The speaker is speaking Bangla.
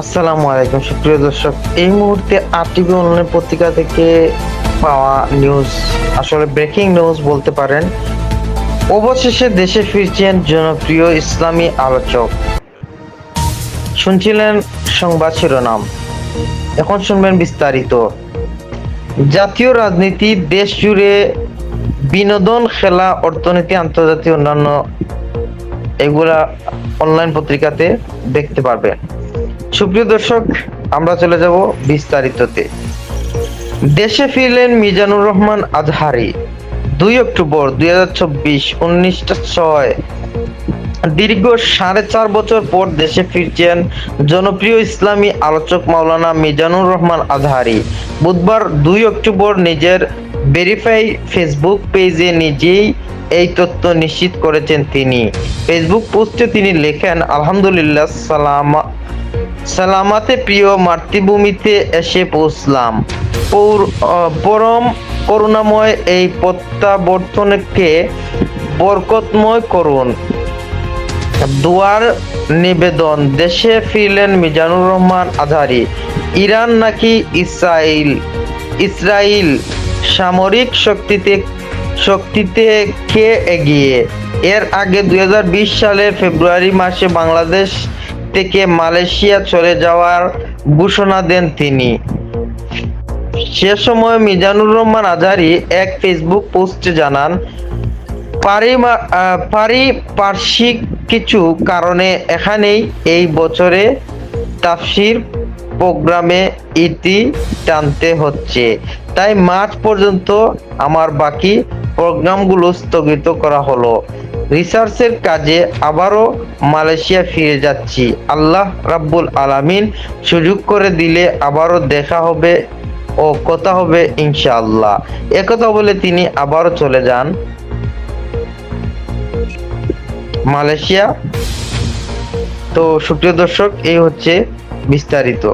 আসসালামু আলাইকুম সুপ্রিয় দর্শক, এই মুহূর্তে আরটিভি অনলাইন পত্রিকা থেকে পাওয়া নিউজ আসলে ব্রেকিং নিউজ বলতে পারেন, অবশেষে দেশে ফিরছেন জনপ্রিয় ইসলামী আলোচক। শুনছিলেন সংবাদ শিরোনাম, এখন শুনবেন বিস্তারিত। জাতীয় রাজনীতি, দেশ জুড়ে বিনোদন, খেলা, অর্থনীতি, আন্তর্জাতিক অন্যান্য এগুলা অনলাইন পত্রিকাতে দেখতে পারবেন। সুপ্রিয় দর্শক, আমরা চলে যাব বিস্তারিততে। দেশে ফিরলেন মিজানুর রহমান আজহারি, দুই অক্টোবর দুই হাজার চব্বিশ, উনিশটা ছয়। দীর্ঘ সাড়ে চার বছর পর দেশে ফিরছেন জনপ্রিয় ইসলামী আলোচক মাওলানা মিজানুর রহমান আজহারি। বুধবার দুই অক্টোবর নিজের ভেরিফাই ফেসবুক পেজে নিজেই এই তথ্য নিশ্চিত করেছেন তিনি। ফেসবুক পোস্টে তিনি লেখেন, আলহামদুলিল্লাহ, সালামা সালামাতে প্রিয় মাতৃভূমিতে এসে পৌঁছলাম। পরম করুণাময় এই প্রত্যাবর্তনকে বরকতময় করুন। দুয়ার নিবেদন, দেশে ফিরলেন মিজানুর রহমান আজহারি। ইরান নাকি ইসরায়েল ইসরায়েল সামরিক শক্তিতে শক্তিতে কে এগিয়ে? এর আগে দুই হাজার বিশ সালের ফেব্রুয়ারি মাসে বাংলাদেশ থেকে মালয়েশিয়া চলে যাওয়ার ঘোষণা দেন তিনি। সে সময় মিজানুর রহমান আজহারি এক ফেসবুক পোস্টে জানান পারিপার্শ্বিক কিছু কারণে এখানেই এই বছরে তাফসির প্রোগ্রামে ইতি টানতে হচ্ছে। তাই মার্চ পর্যন্ত আমার বাকি প্রোগ্রামগুলো স্থগিত করা হলো। রিসার্চের কাজে আবারও মালয়েশিয়া ফিরে যাচ্ছি। আল্লাহ রাব্বুল আলামিন সুযোগ করে দিলে আবারও দেখা হবে ও কথা হবে ইনশাআল্লাহ। একথা বলে তিনি আবারও চলে যান। মালয়েশিয়া। তো সুপ্রিয় দর্শক, এই হচ্ছে বিস্তারিত।